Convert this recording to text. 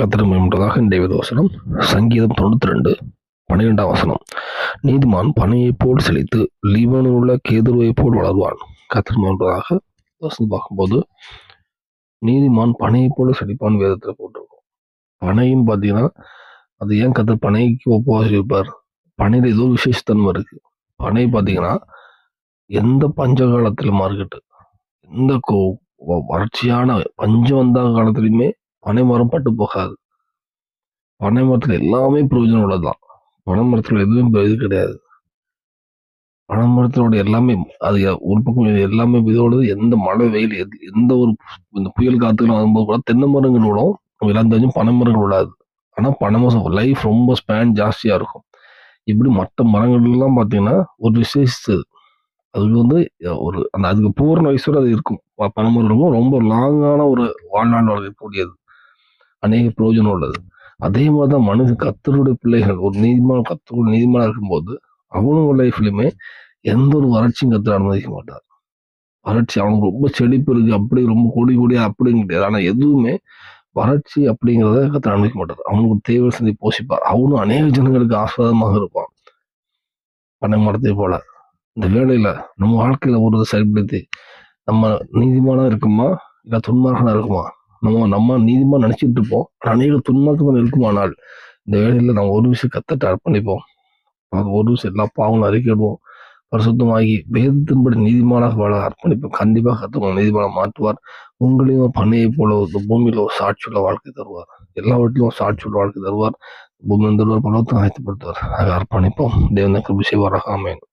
கத்திரமைன்றதாக இன்றைய வசனம் சங்கீதம் தொண்ணூற்றி ரெண்டு பன்னிரெண்டாம் வசனம். நீதிமான் பனையைப் போல் செழித்து லீவனில் உள்ள கேதுருவைப் போல் வளர்வான். கத்திரமைன்றதாக வசனம் பார்க்கும்போது நீதிமான் பனையைப் போல செழிப்பான் வேதத்தில் போட்டிருக்கோம். பனையும் பார்த்தீங்கன்னா அது ஏன் கத்து பனைக்கு ஒப்பாக இருப்பார் பனையில் ஏதோ விசேஷத்தன்மை இருக்கு. பனை பார்த்தீங்கன்னா எந்த பஞ்ச காலத்தில் மார்க்கெட்டு எந்த கோ- வ- வறட்சியான பஞ்சம் வந்த காலத்துலையுமே பனை மரம் பட்டு போகாது. பனை மரத்துல எல்லாமே பிரயோஜனம் உள்ளதுதான். பனை மரத்துல எதுவும் இது கிடையாது. பனை மரத்தோட எல்லாமே அது ஒரு பக்கம் எல்லாமே இதோடது எந்த மழை வெயில் எது- எந்த ஒரு இந்த புயல் காத்துகளும் வரும்போது கூட தென்னை மரங்கள் விடும். எல்லாம் தெரிஞ்சும் பனை மரங்கள் விடாது ஆனா பனை மரம் லைஃப் ரொம்ப ஸ்பேன் ஜாஸ்தியா இருக்கும். இப்படி மற்ற மரங்கள் எல்லாம் ஒரு விசேஷித்தது. அதுக்கு வந்து ஒரு அந்த அதுக்கு பூர்ண வயசோட அது இருக்கும். ப- பனை மரம் இருக்கும். ரொம்ப லாங்கான ஒரு வாழ்நாள் இருக்கக்கூடியது அநேக பிரயோஜனம் உள்ளது. அதே மாதிரி தான் மனுஷன் கத்தருடைய பிள்ளைகள் ஒரு நீதிமான கத்தருடைய நீதிமான இருக்கும்போது அவனும் லைஃப்லையுமே எந்த ஒரு வறட்சியும் கத்தர் அனுமதிக்க மாட்டார். வறட்சி அவனுக்கு ரொம்ப செழிப்பு இருக்கு அப்படி ரொம்ப கோடி கொடியா அப்படின்னு கிடையாது ஆனால் எதுவுமே வறட்சி அப்படிங்கிறத கத்தர் அனுமதிக்க மாட்டார். அவனுக்கு ஒரு தேவை சந்தி போஷிப்பார். அவனும் அநேக ஜனங்களுக்கு ஆஸ்வாதமாக இருப்பான். பண்ண மரத்தை போல. இந்த வேலையில நம்ம வாழ்க்கையில ஒரு செயல்படுத்தி நம்ம நீதிமானா இருக்குமா? இல்லை துன்மார்கனா இருக்குமா? நம்ம நம்ம நீதிமா நினைச்சிட்டு இருப்போம் அநேக துன்மார்க்கம் இருக்குமானால் இந்த வேலையில் நம்ம ஒரு விஷயம் கத்தட்ட அர்ப்பணிப்போம். அது ஒரு விஷயம் எல்லா பாவங்களும் அறிக்கையிடுவோம் பரிசுத்தமாகி வேதத்தின்படி நீதிமானாக வாழ அர்ப்பணிப்போம். கண்டிப்பாக கத்தவங்க நீதிமான மாற்றுவார். உங்களையும் பண்ணையை போல இந்த பூமியில ஒரு சாட்சியுள்ள வாழ்க்கை தருவார். எல்லா வீட்டிலும் சாட்சியுள்ள வாழ்க்கை தருவார். பூமி தருவார் பலவத்தை ஆயத்தப்படுத்துவார். ஆக அர்ப்பணிப்போம். தேவனுக்கு விஷயவாராக அமையணும்